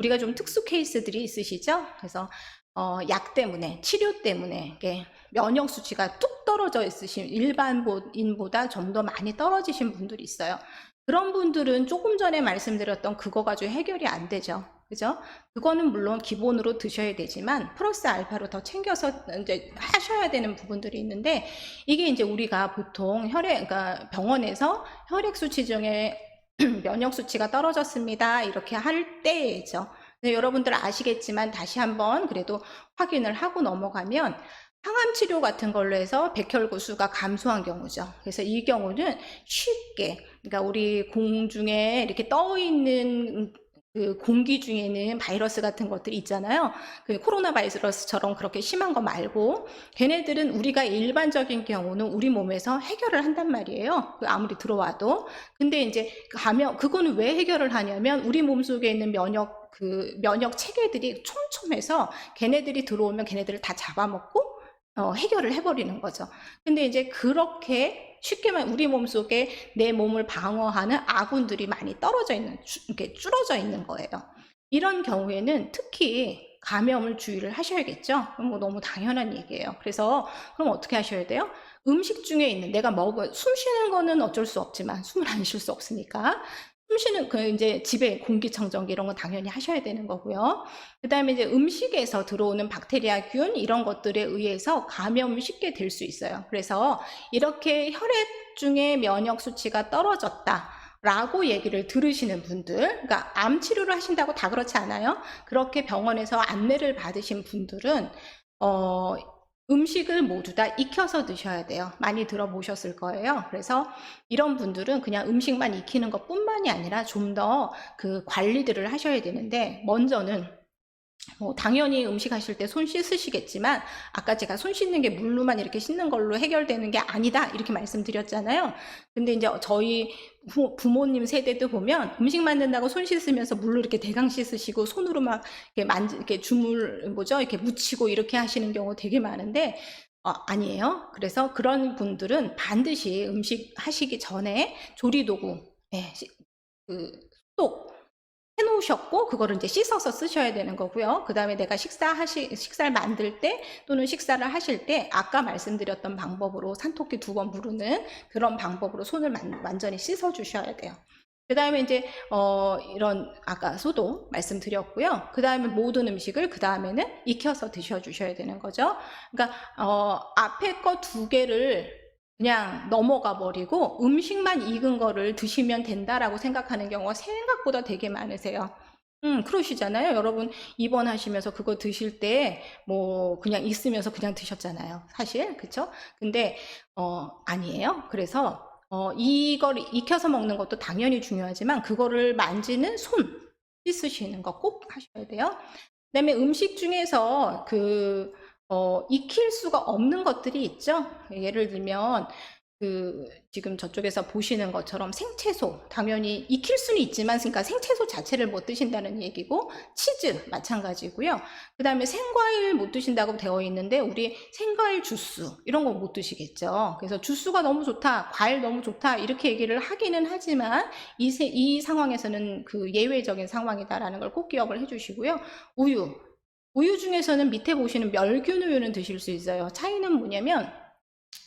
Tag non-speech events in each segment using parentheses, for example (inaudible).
우리가 좀 특수 케이스들이 있으시죠? 그래서 어, 약 때문에 치료 때문에 면역 수치가 뚝 떨어져 있으신 일반인보다 좀 더 많이 떨어지신 분들이 있어요. 그런 분들은 조금 전에 말씀드렸던 그거 가지고 해결이 안 되죠. 그죠? 그거는 물론 기본으로 드셔야 되지만 플러스 알파로 더 챙겨서 이제 하셔야 되는 부분들이 있는데 이게 이제 우리가 보통 혈액 그러니까 병원에서 혈액 수치 중에 (clears throat) 면역 수치가 떨어졌습니다. 이렇게 할 때죠. 네, 여러분들 아시겠지만 다시 한번 그래도 확인을 하고 넘어가면 항암 치료 같은 걸로 해서 백혈구수가 감소한 경우죠. 그래서 이 경우는 쉽게, 그러니까 우리 공중에 이렇게 떠 있는 그 공기 중에는 바이러스 같은 것들이 있잖아요. 그 코로나 바이러스처럼 그렇게 심한 거 말고 걔네들은 우리가 일반적인 경우는 우리 몸에서 해결을 한단 말이에요. 그 아무리 들어와도. 근데 이제 가면 그거는 왜 해결을 하냐면 우리 몸 속에 있는 면역 그 면역 체계들이 촘촘해서 걔네들이 들어오면 걔네들을 다 잡아먹고 어, 해결을 해버리는 거죠. 근데 이제 그렇게 쉽게 말 우리 몸 속에 내 몸을 방어하는 아군들이 많이 떨어져 있는, 주- 이렇게 줄어져 있는 거예요. 이런 경우에는 특히 감염을 주의를 하셔야겠죠. 뭐 너무 당연한 얘기예요. 그래서 그럼 어떻게 하셔야 돼요? 음식 중에 있는 내가 먹은 숨 쉬는 거는 어쩔 수 없지만 숨을 안 쉴 수 없으니까 숨 쉬는 그 이제 집에 공기청정기 이런 거 당연히 하셔야 되는 거고요. 그다음에 이제 음식에서 들어오는 박테리아균 이런 것들에 의해서 감염이 쉽게 될 수 있어요. 그래서 이렇게 혈액 중에 면역 수치가 떨어졌다. 라고 얘기를 들으시는 분들, 그러니까 암 치료를 하신다고 다 그렇지 않아요. 그렇게 병원에서 안내를 받으신 분들은 어, 음식을 모두 다 익혀서 드셔야 돼요. 많이 들어보셨을 거예요. 그래서 이런 분들은 그냥 음식만 익히는 것 뿐만이 아니라 좀 더 그 관리들을 하셔야 되는데, 먼저는 뭐 당연히 음식 하실 때 손 씻으시겠지만 아까 제가 손 씻는 게 물로만 이렇게 씻는 걸로 해결되는 게 아니다 이렇게 말씀드렸잖아요. 근데 이제 저희 부, 부모님 세대도 보면 음식 만든다고 손 씻으면서 물로 이렇게 대강 씻으시고 손으로 막 이렇게 만 이렇게 주물 뭐죠 이렇게 묻히고 이렇게 하시는 경우 되게 많은데 어, 아니에요. 그래서 그런 분들은 반드시 음식 하시기 전에 조리도구, 예, 시- 그 소독 해놓으셨고 그거를 이제 씻어서 쓰셔야 되는 거고요. 그 다음에 내가 식사하시 식사를 만들 때 또는 식사를 하실 때 아까 말씀드렸던 방법으로 산토끼 두 번 부르는 그런 방법으로 손을 만- 완전히 씻어 주셔야 돼요. 그 다음에 이제 어 이런 아까 소독 말씀드렸고요. 그 다음에 모든 음식을 그 다음에는 익혀서 드셔 주셔야 되는 거죠. 그러니까 어 앞에 거 두 개를 그냥 넘어가 버리고 음식만 익은 거를 드시면 된다라고 생각하는 경우가 생각보다 되게 많으세요. 음, 그러시잖아요. 여러분 입원하시면서 그거 드실 때 뭐 그냥 있으면서 그냥 드셨잖아요. 사실. 그쵸? 근데 어 아니에요. 그래서 어 이걸 익혀서 먹는 것도 당연히 중요하지만 그거를 만지는 손 씻으시는 거 꼭 하셔야 돼요. 그다음에 음식 중에서 그 어, 익힐 수가 없는 것들이 있죠. 예를 들면, 그, 지금 저쪽에서 보시는 것처럼 생채소, 당연히 익힐 수는 있지만, 그러니까 생채소 자체를 못 드신다는 얘기고, 치즈, 마찬가지고요. 그 다음에 생과일 못 드신다고 되어 있는데, 우리 생과일 주스, 이런 거 못 드시겠죠. 그래서 주스가 너무 좋다, 과일 너무 좋다, 이렇게 얘기를 하기는 하지만, 이, 세- 이 상황에서는 그 예외적인 상황이다라는 걸 꼭 기억을 해주시고요. 우유, 우유 중에서는 밑에 보시는 멸균 우유는 드실 수 있어요. 차이는 뭐냐면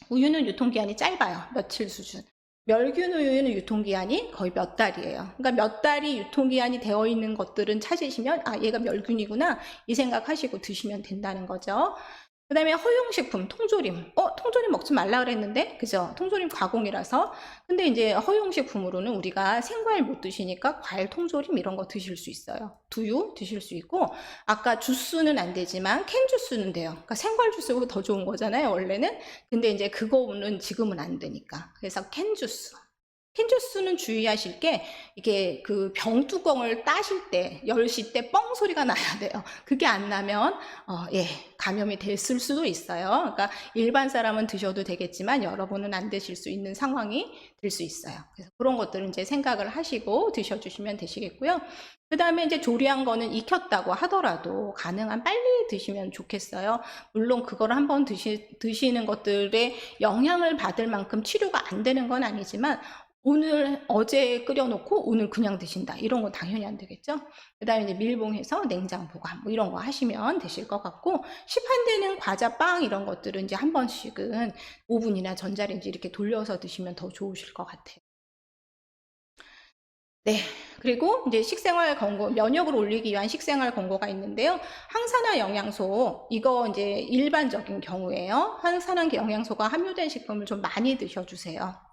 우유는 유통기한이 짧아요. 며칠 수준. 멸균 우유는 유통기한이 거의 몇 달이에요. 그러니까 몇 달이 유통기한이 되어 있는 것들은 찾으시면 아 얘가 멸균이구나 이 생각하시고 드시면 된다는 거죠. 그 다음에 허용식품, 통조림. 어, 통조림 먹지 말라 그랬는데? 그죠? 통조림 가공이라서. 근데 이제 허용식품으로는 우리가 생과일 못 드시니까 과일 통조림 이런 거 드실 수 있어요. 두유 드실 수 있고, 아까 주스는 안 되지만 캔 주스는 돼요. 그러니까 생과일 주스가 더 좋은 거잖아요, 원래는. 근데 이제 그거는 지금은 안 되니까. 그래서 캔 주스. 캔 주스는 주의하실 게 이게 그 병뚜껑을 따실 때, 열실 때 뻥 소리가 나야 돼요. 그게 안 나면 어, 예, 감염이 됐을 수도 있어요. 그러니까 일반 사람은 드셔도 되겠지만 여러분은 안 드실 수 있는 상황이 될 수 있어요. 그래서 그런 것들은 이제 생각을 하시고 드셔주시면 되시겠고요. 그 다음에 이제 조리한 거는 익혔다고 하더라도 가능한 빨리 드시면 좋겠어요. 물론 그걸 한번 드시, 드시는 것들에 영향을 받을 만큼 치료가 안 되는 건 아니지만 오늘 어제 끓여놓고 오늘 그냥 드신다 이런 거 당연히 안 되겠죠. 그다음에 이제 밀봉해서 냉장 보관 뭐 이런 거 하시면 되실 것 같고 시판되는 과자 빵 이런 것들은 이제 한 번씩은 오븐이나 전자레인지 이렇게 돌려서 드시면 더 좋으실 것 같아요. 네. 그리고 이제 식생활 권고, 면역을 올리기 위한 식생활 권고가 있는데요. 항산화 영양소, 이거 이제 일반적인 경우에요. 항산화 영양소가 함유된 식품을 좀 많이 드셔주세요.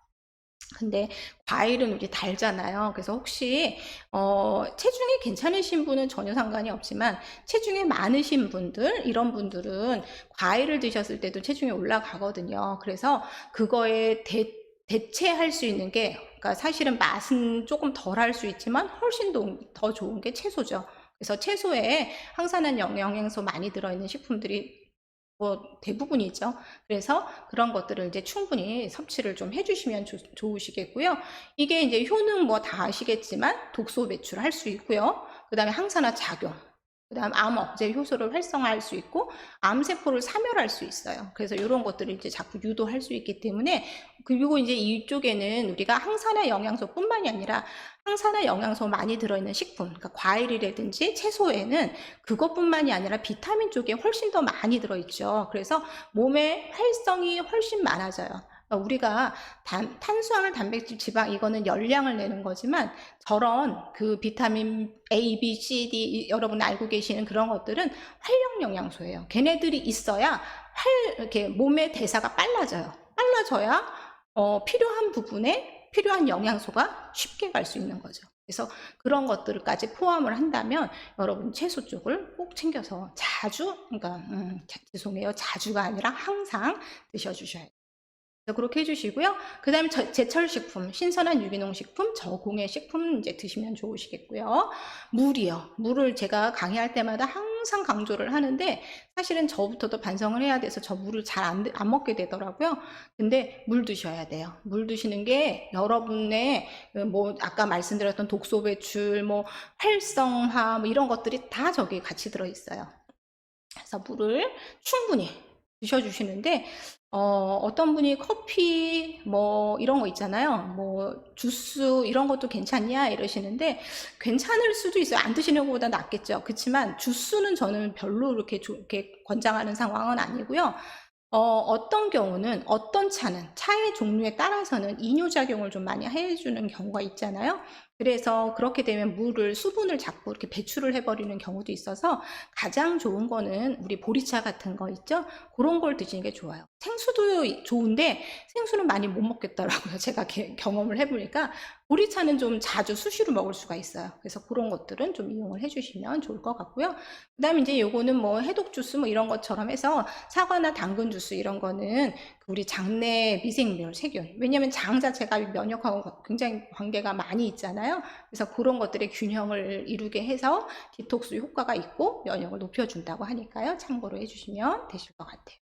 근데 과일은 우리 달잖아요. 그래서 혹시 어, 체중이 괜찮으신 분은 전혀 상관이 없지만 체중이 많으신 분들 이런 분들은 과일을 드셨을 때도 체중이 올라가거든요. 그래서 그거에 대, 대체할 수 있는 게 그러니까 사실은 맛은 조금 덜 할 수 있지만 훨씬 더, 더 좋은 게 채소죠. 그래서 채소에 항산화 영양소 많이 들어있는 식품들이 뭐 대부분이죠. 그래서 그런 것들을 이제 충분히 섭취를 좀 해주시면 조, 좋으시겠고요. 이게 이제 효능 뭐 다 아시겠지만 독소 배출할 수 있고요. 그 다음에 항산화 작용, 그 다음 암흑제 효소를 활성화할 수 있고 암 세포를 사멸할 수 있어요. 그래서 이런 것들을 이제 자꾸 유도할 수 있기 때문에 그리고 이제 이쪽에는 우리가 항산화 영양소뿐만이 아니라 항산화 영양소 많이 들어있는 식품, 그러니까 과일이라든지 채소에는 그것뿐만이 아니라 비타민 쪽에 훨씬 더 많이 들어있죠. 그래서 몸의 활성이 훨씬 많아져요. 그러니까 우리가 단, 탄수화물, 단백질, 지방 이거는 열량을 내는 거지만 저런 그 비타민 A, B, C, D 여러분 알고 계시는 그런 것들은 활력 영양소예요. 걔네들이 있어야 활 이렇게 몸의 대사가 빨라져요. 빨라져야 어, 필요한 부분에 필요한 영양소가 쉽게 갈 수 있는 거죠. 그래서 그런 것들까지 포함을 한다면 여러분 채소 쪽을 꼭 챙겨서 자주 그러니까 음, 죄송해요 자주가 아니라 항상 드셔주셔야 돼요. 그렇게 해주시고요. 그 다음에 제철 식품, 신선한 유기농 식품, 저공해 식품 이제 드시면 좋으시겠고요. 물이요. 물을 제가 강의할 때마다 항상 강조를 하는데 사실은 저부터도 반성을 해야 돼서 저 물을 잘안 안 먹게 되더라고요. 근데 물 드셔야 돼요. 물 드시는 게 여러분의 뭐 아까 말씀드렸던 독소 배출, 뭐 활성화 뭐 이런 것들이 다 저기 같이 들어 있어요. 그래서 물을 충분히 드셔주시는데 어, 어떤 분이 커피 뭐 이런 거 있잖아요. 뭐 주스 이런 것도 괜찮냐 이러시는데 괜찮을 수도 있어요. 안 드시는 것보다 낫겠죠. 그렇지만 주스는 저는 별로 이렇게 좋게 권장하는 상황은 아니고요. 어, 어떤 경우는 어떤 차는 차의 종류에 따라서는 이뇨 작용을 좀 많이 해주는 경우가 있잖아요. 그래서 그렇게 되면 물을 수분을 자꾸 이렇게 배출을 해버리는 경우도 있어서 가장 좋은 거는 우리 보리차 같은 거 있죠? 그런 걸 드시는 게 좋아요. 생수도 좋은데 생수는 많이 못 먹겠더라고요. (laughs) 제가 경험을 해보니까 보리차는 좀 자주 수시로 먹을 수가 있어요. 그래서 그런 것들은 좀 이용을 해주시면 좋을 것 같고요. 그 다음에 이제 요거는 뭐 해독 주스 뭐 이런 것처럼 해서 사과나 당근 주스 이런 거는 우리 장내 미생물, 세균. 왜냐하면 장 자체가 면역하고 굉장히 관계가 많이 있잖아요. 그래서 그런 것들의 균형을 이루게 해서 디톡스 효과가 있고 면역을 높여준다고 하니까요. 참고로 해주시면 되실 것 같아요.